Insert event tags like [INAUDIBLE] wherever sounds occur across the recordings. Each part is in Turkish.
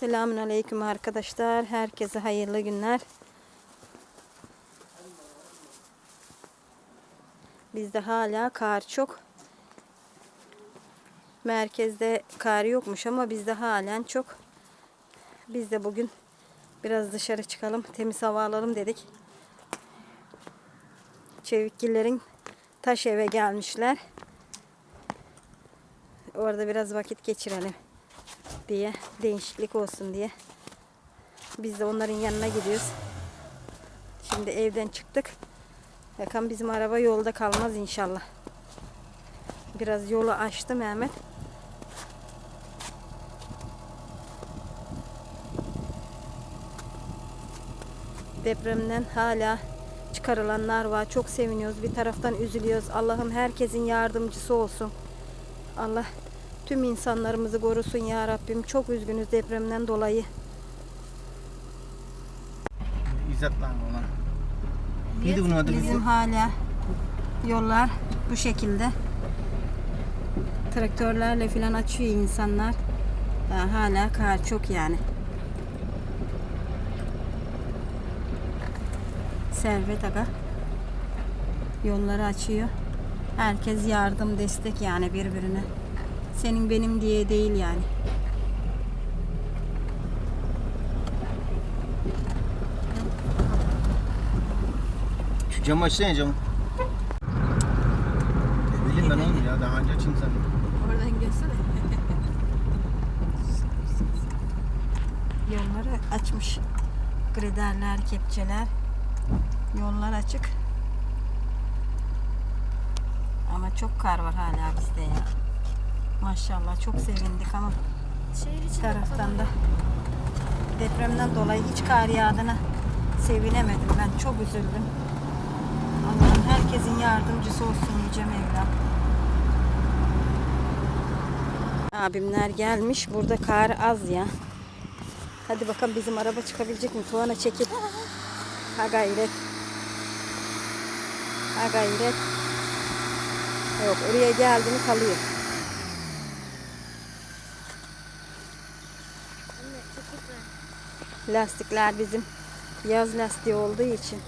Selamun Aleyküm arkadaşlar. Herkese hayırlı günler. Bizde hala kar çok. Merkezde kar yokmuş ama bizde halen çok. Biz de bugün biraz dışarı çıkalım, temiz hava alalım dedik. Çevikgillerin taş eve gelmişler. Orada biraz vakit geçirelim diye değişiklik olsun diye. Biz de onların yanına gidiyoruz. Şimdi evden çıktık. Bakalım bizim araba yolda kalmaz inşallah. Biraz yolu açtı Mehmet. Depremden hala çıkarılanlar var. Çok seviniyoruz. Bir taraftan üzülüyoruz. Allah'ım herkesin yardımcısı olsun. Allah tüm insanlarımızı korusun ya Rabbim. Çok üzgünüz depremden dolayı. İzzatlan ona. Neydi bunun adı Bizim kızım? hala yollar bu şekilde. Traktörlerle filan açıyor insanlar. Daha hala kar çok yani. Servet Aga yolları açıyor. Herkes yardım, destek yani birbirine. Senin benim diye değil yani. Şu camı açsana camı. Ne bileyim ben oğlum ya daha önce açayım sen. Oradan gelsene. Yolları açmış. Grederler, kepçeler. Yollar açık. Ama çok kar var hala bizde ya. Maşallah çok sevindik ama Şehir taraftan da depremden dolayı hiç kar yağdığına sevinemedim. Ben çok üzüldüm. Allah'ım herkesin yardımcısı olsun Yüce Mevlam. Abimler gelmiş. Burada kar az ya. Hadi bakalım bizim araba çıkabilecek mi? Tuana çekil. Ha gayret. Ha gayret. Yok oraya geldi mi kalıyor. Anne çok güzel. Lastikler bizim yaz lastiği olduğu için.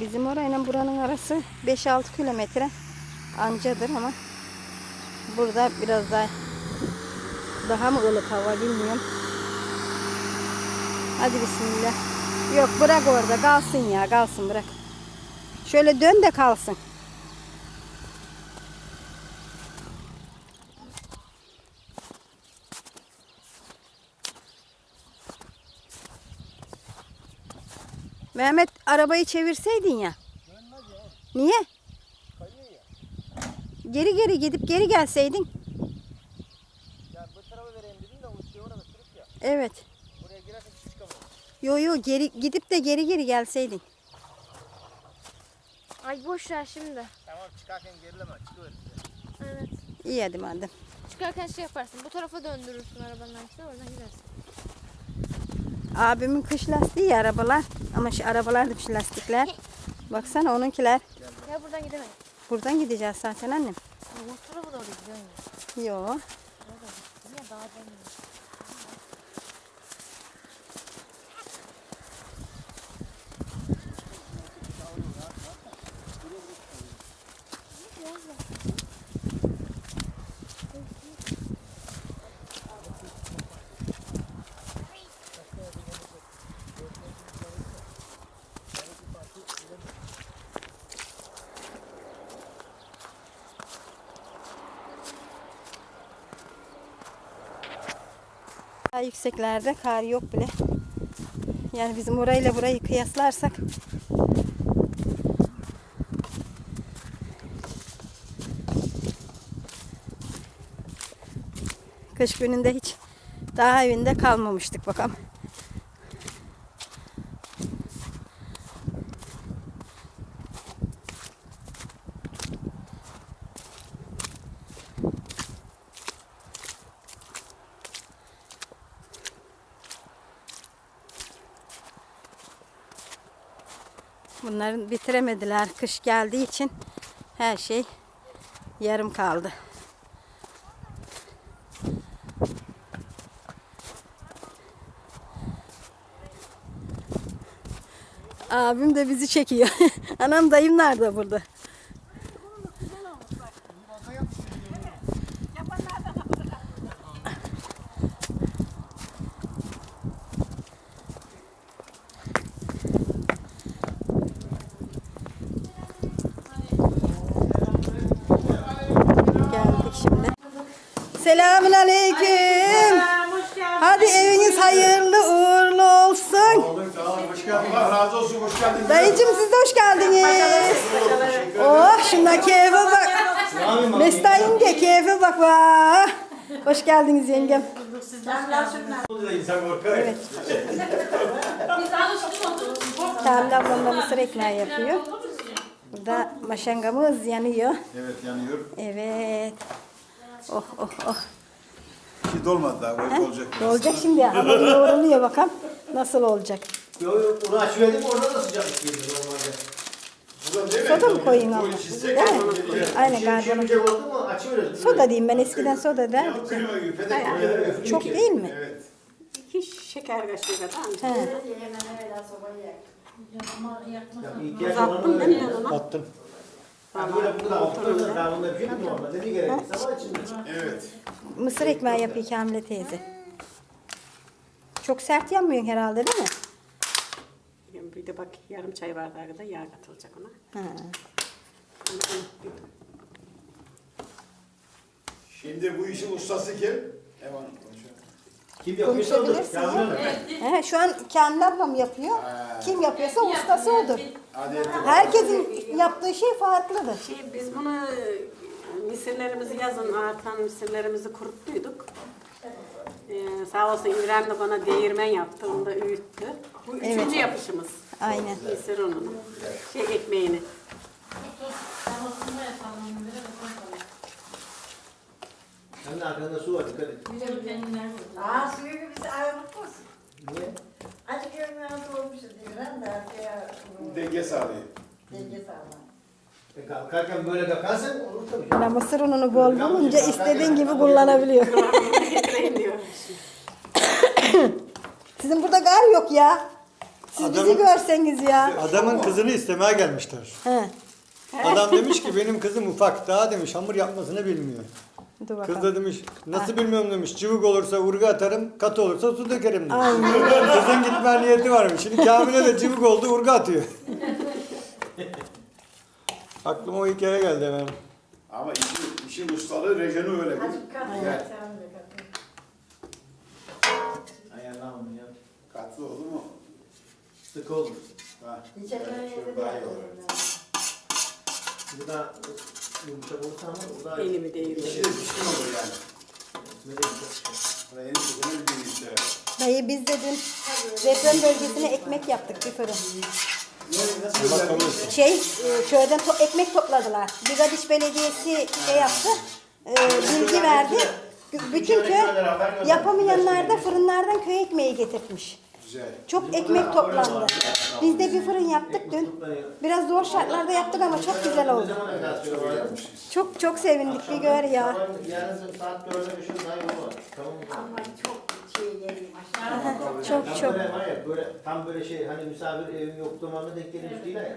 Bizim orayla buranın arası 5-6 kilometre ancadır ama burada biraz daha daha mı ılık hava bilmiyorum. Hadi bismillah. Yok bırak orada kalsın ya kalsın bırak. Şöyle dön de kalsın. Mehmet arabayı çevirseydin ya. Niye? Geri geri gidip geri gelseydin. Ya bu tarafa vereyim dedim de o şey orada kırık ya. Evet. Yo yo geri gidip de geri geri gelseydin. Ay boş ver şimdi. Tamam çıkarken gerileme çıkıver. Evet. İyi hadi madem. Çıkarken şey yaparsın. Bu tarafa döndürürsün arabanın işte oradan gidersin. Abimin kış lastiği ya arabalar. Ama şu arabalar demiş lastikler. [LAUGHS] Baksana onunkiler. Ya buradan gidemeyiz. Buradan gideceğiz zaten annem. Ya bu tarafa doğru gidiyorsun. Yo. Niye daha dönmüyor? Daha yükseklerde kar yok bile. Yani bizim orayla burayı kıyaslarsak kış gününde hiç daha evinde kalmamıştık bakalım. Bunların bitiremediler. Kış geldiği için her şey yarım kaldı. Abim de bizi çekiyor. [LAUGHS] Anam dayım nerede burada? Selamün aleyküm. Hadi eviniz hayırlı uğurlu olsun. Hoş geldin. Allah razı olsun. Hoş geldin. Dayıcım siz de hoş geldiniz. Oh şuna keyfe bak. Mesut yenge keyfe bak vah. Hoş geldiniz yengem. Evet. Kamil ablam da mısır ekmeği yapıyor. Burada maşangamız yanıyor. Evet yanıyor. Evet. Oh oh oh. Dolmadı daha. Böyle olacak. Ne olacak şimdi? Hamur yoğruluyor bakalım. Nasıl olacak? Yo yo onu açıverdim orada da sıcaklık geliyor normalde. Buradan değil mi? Soda mı koyayım çizsek Değil mi? Aynen galiba. şimdi oldu mu açıveririz. Soda diyeyim ben eskiden soda gibi. Çok değil mi? Evet. İki şeker kaşığı kadar. He. Ya ihtiyaç olanı öyle. Attım. Ha, Böyle burada altında da bunda bir şey mi normal? Dedi gerekirse var içinde. Evet. Mısır ekmeği yapıyor Kamile teyze. Çok sert yanmıyor herhalde değil mi? Bir de bak yarım çay bardağı kadar yağ katılacak ona. Ha. Şimdi bu işin ustası kim? Evan. Kim yapıyorsa odur. Konuşabilirsin. He, şu an Kamil ablam yapıyor. Kim yapıyorsa ustası odur. Herkesin yaptığı şey farklıdır. Şey, biz bunu misirlerimizi yazın artan misirlerimizi kuruttuyduk. Ee, sağ olsun İbrahim de bana değirmen yaptı, onu da öğüttü. Bu üçüncü Evet. yapışımız. Aynen. Mısır ununu. Şey ekmeğini. Sen de arkanda su var dikkat et. Aa suyu bizi ayrılmaz. Niye? Azıcık nasıl olmuşuz diyorum da arkaya Denge sağlıyor. denge sağlam. E, kalkarken böyle kalkarsan olur tabii. Ama mısır ununu bol bulunca istediğin gibi kullanabiliyor. [LAUGHS] Sizin burada gar yok ya. Siz bizi Adamın- görseniz ya. Adamın kızını istemeye gelmişler. He. Adam demiş ki benim kızım ufak daha demiş hamur yapmasını bilmiyor. Dur Kız da demiş nasıl bilmiyorum demiş cıvık olursa vurgu atarım katı olursa su dökerim demiş. Aynen. Kızın gitme niyeti varmış. Şimdi Kamil'e de cıvık oldu vurgu atıyor. [LAUGHS] Aklıma o hikaye geldi hemen. Ama işin, işin ustalığı rejeni öyle. De katı. Ayarla onu ya. Katlı oldu mu? Sık olur. Ha. Evet, daha iyi olur. Bu da yumuşak olursa ama o da... Elimi değiyor. İşi de pişkin olur yani. Böyle yumuşak şey. Bir işte. Dayı biz de dün deprem bölgesine ekmek yaptık bir fırın. Nasıl güzel. Şey e, köyden to- ekmek topladılar. Bigadiş Belediyesi şey yaptı. e, bilgi verdi. Bütün köy yapamayanlar da fırınlardan köy ekmeği getirtmiş. Güzel. Çok ekmek toplandı. Biz de bir fırın yaptık dün. Biraz zor şartlarda yaptık ama çok güzel Ne oldu. var? Çok çok sevindik bir gör ya. Yarın saat 4'e düşün daha yolu var. Tamam mı? Ama çok şey. Çok Tam çok. Böyle var ya böyle tam böyle şey hani misafir evin yokluğu anda denk gelmiş değil ya.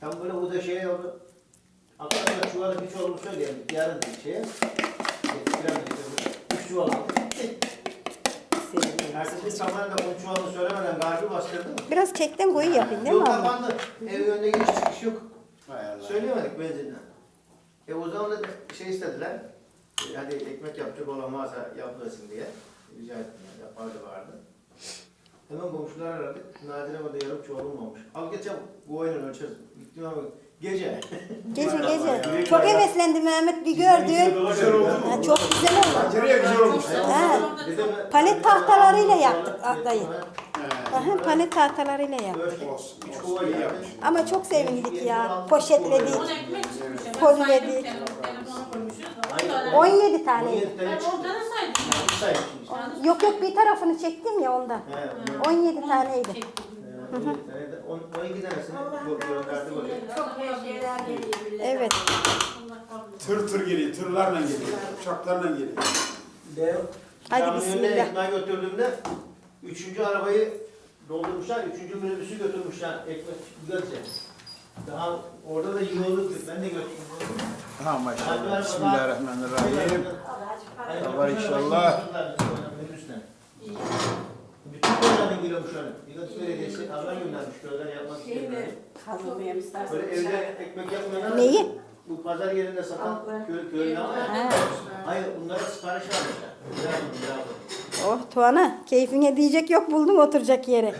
Tam böyle o da şey oldu. Arkadaşlar çuvalı bir çuvalımı söyleyelim. Yarın şeye. Getiren Üç çuval aldım. Ertesi sabahında bu çuvalını söylemeden garbi bastırdı mı? Biraz kekten koyu yapayım değil mi Yok abla? kapandı. Evin önünde giriş çıkış yok. Hay Allah. Söyleyemedik benzinden. E o zaman da şey istediler. e, Hadi ekmek yapacak olan varsa yapılasın diye. Rica ettiler. Yapardı vardı. Hemen komşular aradık. Nadire burada yarım çuvalım olmuş. Al geç çabuk. Bu oyunun ölçeriz. Gittim ama gece. Gece gece. Çok heveslendim Mehmet bir gördü. Güzel oldu mu? Ha, çok güzel oldu. Pencereye güzel olmuş. Ha, Palet tahtalarıyla yaptık, Getirdim, dayı. Aha, palet tahtalarıyla yaptık. Olsun, üç kova İyi geldi. yapmış. Ama çok sevindik ya. Poşetledik, koliledik. Hayır, 17 taneydi. 17 tane. Yok yok bir tarafını çektim ya ondan. He, 17 taneydi. 17 tane de on, 12 tanesini gö- gönderdik oraya. Çok şeyler geliyor. Evet. Allah etsin. Tır tır geliyor, tırlarla geliyor, uçaklarla geliyor. Ben Hadi bismillah. ekmeği götürdüğümde üçüncü arabayı doldurmuşlar, üçüncü minibüsü götürmüşler ekmek götürecek. Daha orada da yiyorduk, ben de götürdüm. Ha maşallah. Bismillahirrahmanirrahim. Var inşallah. Köylerden geliyormuş öyle. Bigat Belediyesi haber göndermiş köyler yapmak Şey mi? Hazırlayayım istersen. Böyle evde ekmek yapmayanlar. Neyi? Bu pazar yerinde satan köy, var ya. Ha. Hayır bunlara sipariş vermişler. Bravo, bravo. Oh Tuana keyfine diyecek yok buldun oturacak yeri.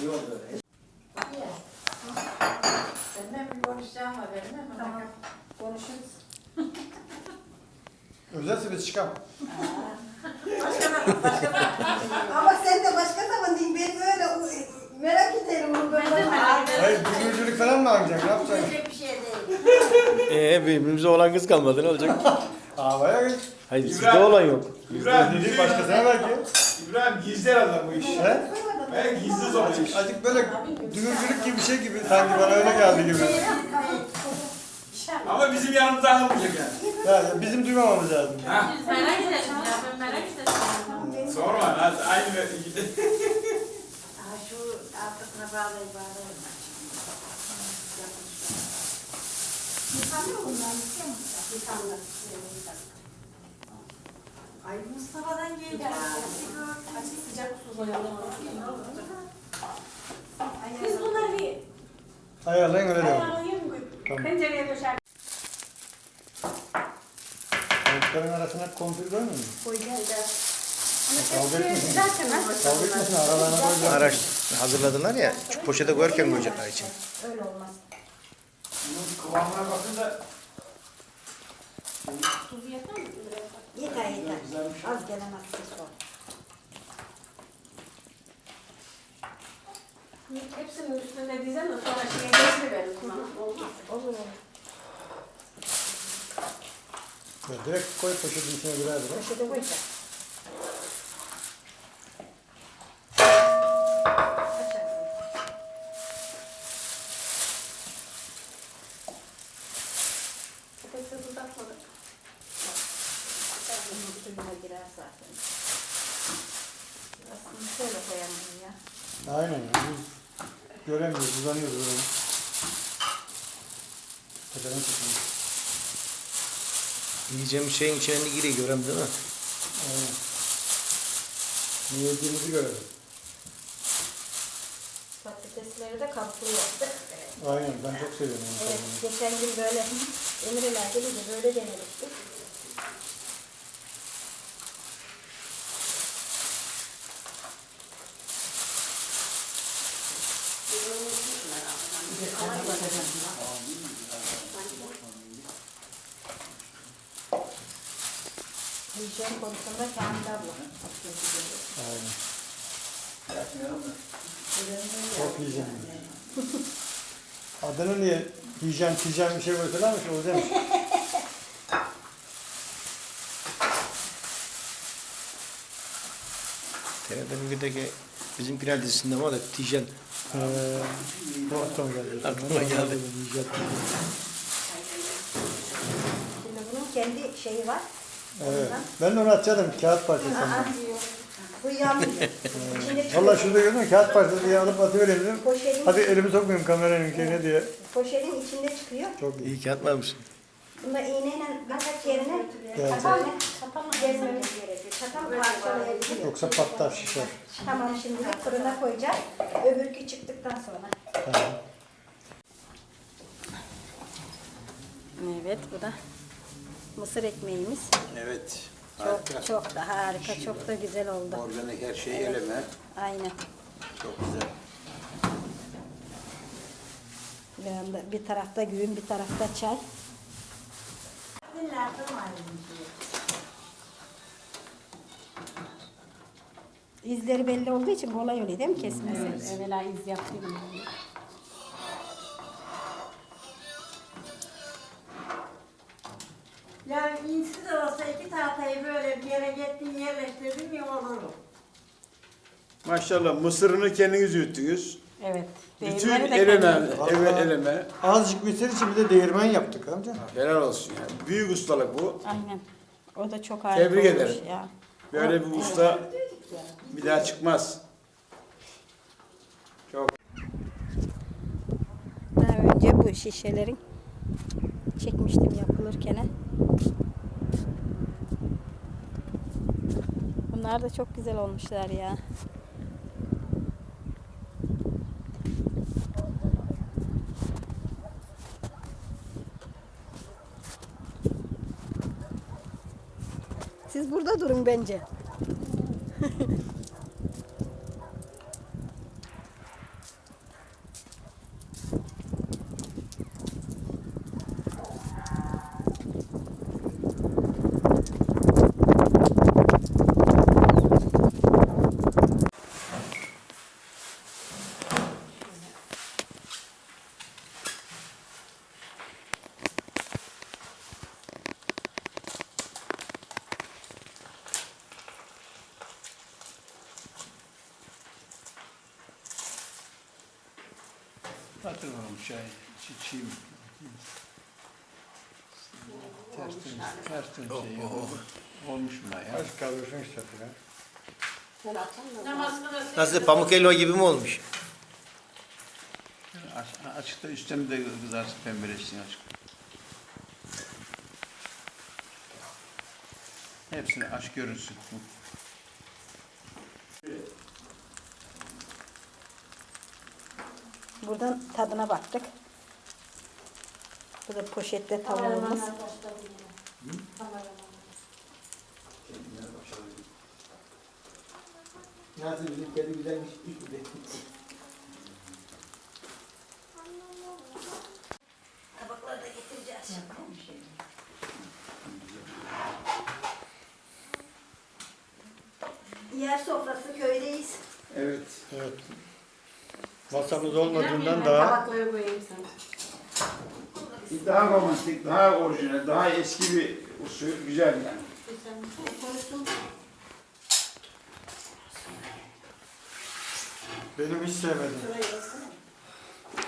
İyi oldu. Seninle bir konuşacağım var benim. Tamam. Konuşuruz. [LAUGHS] Özelse biz çıkalım. Ama sen de başka zaman değil ben böyle merak ederim bunu böyle. Hayır düğüncülük falan mı alacaksın? Ne yapacaksın? Diyecek bir şey değil. [LAUGHS] Ee birbirimize olan kız kalmadı ne olacak? [LAUGHS] Havaya git. Hayır sizde İbrahim. olan yok. İbrahim, Dedik başkasına belki. İbrahim gizli herhalde bu iş. He? Ben gizli zor iş. Azıcık böyle düğüncülük gibi bir şey gibi sanki bana öyle geldi gibi. Ama bizim yanımızda alınmayacak yani. Ya, ya bizim duymamamız lazım. Ha? Merak ederim ya ben merak ederim. Sorma lan aynı Ha şu arkasına bağlayıp bağlayayım. Yıkanıyor bunlar, yıkıyor musun? Yıkandı. Ay Mustafa'dan geldi. Açık sıcak su koyalım. Biz bunları bir Ayarlayın öyle devam. ayarlayayım mı? Tamam. Pencereye döşer. Tavukların arasına konfil koymuyor musun? Koy gel de. Kavga etmesin. Zaten ha. Kavga etmesin aralarına koyacağım. Araç hazırladılar ya şu poşete koyarken koyacaklar için. Öyle olmaz. Bunun kıvamına bakın da Tuzu yeter mi? Yeter yeter. Az gelen az ses var. Hepsinin üstüne dizem de sonra şeye geçiriverin. Olmaz. Olur olur. Ya, direkt koy poşetin içine birer birer. Poşete koy da. Hepsi uzatmadık. Bunun suyuna girer zaten. Aslında şöyle koyalım ya. Aynen ya. Biz göremiyoruz, uzanıyoruz böyle. Tepeden tutuyoruz. Yiyeceğim şeyin içine giriyor görem değil mi? Aynen. Ne yediğimizi görelim. Patatesleri de kaplı yaptık. Aynen ben çok seviyorum onu. Evet, geçen gün böyle Emre'ler gelince böyle denemiştik. Hijyen konusunda Kamil abla. Aynen. Çok hijyen. Adını niye hijyen, hijyen bir şey koysalarmış olacakmış. TRT'nin birdeki bizim final dizisinde var da Tijen. Ee, bu aklıma geldi. Aklıma geldi. Şimdi bunun kendi şeyi var. Evet. Ben de onu atacaktım kağıt parçası. Bu yanmıyor. İçinde çıkıyor. Valla şurada gördüm kağıt parçası diye alıp atıvereyim dedim. Poşetin, Hadi elimi sokmayayım kameranın şeyine diye. poşetin içinde çıkıyor. Çok iyi. İyi ki atmamışsın. Bunda iğneyle birkaç yerine Evet. çatal çatal gezmemiz gerekiyor. Çatal parçalayabiliyor. Yoksa patlar şişer. Tamam şimdi de fırına koyacağız. Öbürkü çıktıktan sonra. Tamam. Evet bu da mısır ekmeğimiz. Evet. Çok çok da harika, çok da güzel oldu. Organik her şey eleme. Aynen. Çok güzel. Bir, bir tarafta güğün, bir tarafta çay. İzleri belli olduğu için kolay oluyor değil mi kesmesi? Evet, evvela iz yaptıydım. Yani insiz olsa iki tahtayı böyle bir yere gittin yerleştirdin ya olur. Maşallah mısırını kendiniz ürettiniz. Evet. Bütün değirmeni de eleme, kendimiz- eve, eleme. Azıcık mısır için bir de değirmen yaptık amca. Helal olsun yani. Büyük ustalık bu. Aynen. O da çok harika Tebrik olmuş ederim. Ya. Böyle bir usta bir daha çıkmaz. Daha önce bu şişelerin çekmiştim yapılırken. Bunlar da çok güzel olmuşlar ya. Siz burada durun bence. Batır bakalım çay, çiçeğim. Tersten, tersten şey olmuş mu ya? Aç kalıyorsun işte ya. Nasıl pamuk helva gibi mi olmuş? Aç, açıkta üstten de kızarsın pembeleşsin açık. Hepsini aç görünsün. Buradan tadına baktık. Bu da poşette tavuğumuz. Nasıl bizim kedi güzelmiş. Tabakları da getireceğiz Yer sofrası köydeyiz. Evet. Evet. Masamız olmadığından daha Tabakları koyayım sana. Daha romantik, daha orijinal, daha eski bir usul, güzel yani. benim hiç sevmedim.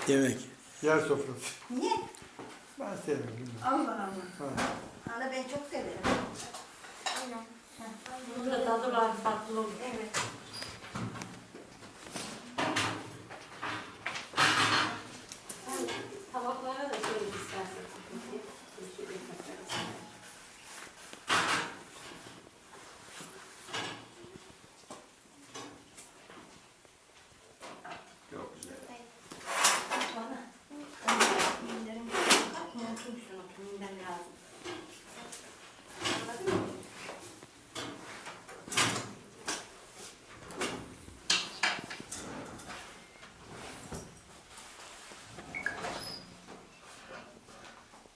Demek. Yer sofrası. Niye? Ben sevmedim. Allah Allah. Ana ben çok severim. Burada tadı var farklı olur. Evet. Tabaklara da şöyle istersen. Çok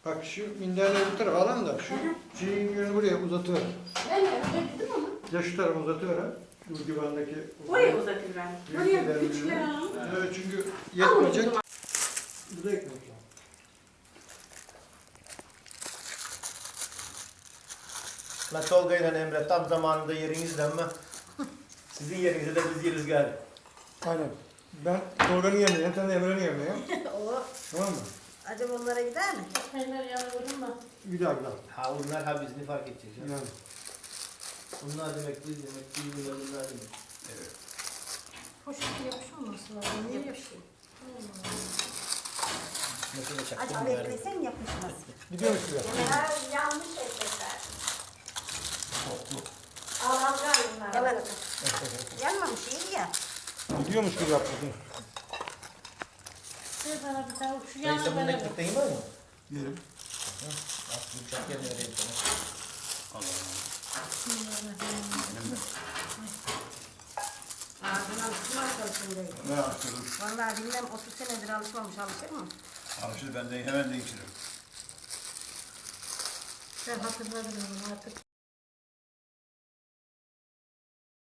Bak şu minderleri bu tarafa alalım da şu şeyin yönünü buraya uzatıver. Ben de öyle dedim ama. Ya şu tarafa uzatıver ha. Bu divandaki. Oraya uzatayım ben. Küçükleri diyorum. alalım. Evet çünkü yetmeyecek. Bu da ekmek. La Tolga ile Emre tam zamanında yerinizde ama sizin yerinizde de biz yeriz gari. Aynen. Ben Tolga'nın yemeği, sen de Emre'nin yemeği. [LAUGHS] O Tamam mı? Acaba onlara gider mi? Peynir yanıyorum da. Güzel güzel. Ha onlar ha biz ne fark edeceğiz ya. Yani. Bunlar demek biz demek biz bunlar bunlar demek. Poşeti yapışmaması lazım. Niye yapışıyor? Gari. beklesen yapışmaz. [LAUGHS] Gidiyormuş bile. Yanlış etmekler. Alamgayım ben. Evet. Yanmamış iyi ya. Gidiyormuş gibi yaptın. Bana bir şu Neyse bunun ekmek değil mi? Yerim. Aslında uçak yerine vereyim sana. Ağzına alışmaz çalışındayım. Ne yaptırdım? Vallahi bilmem 30 senedir alışmamış alışır mı? Alışır ben de hemen değiştiririm. Ben hatırladım onu artık.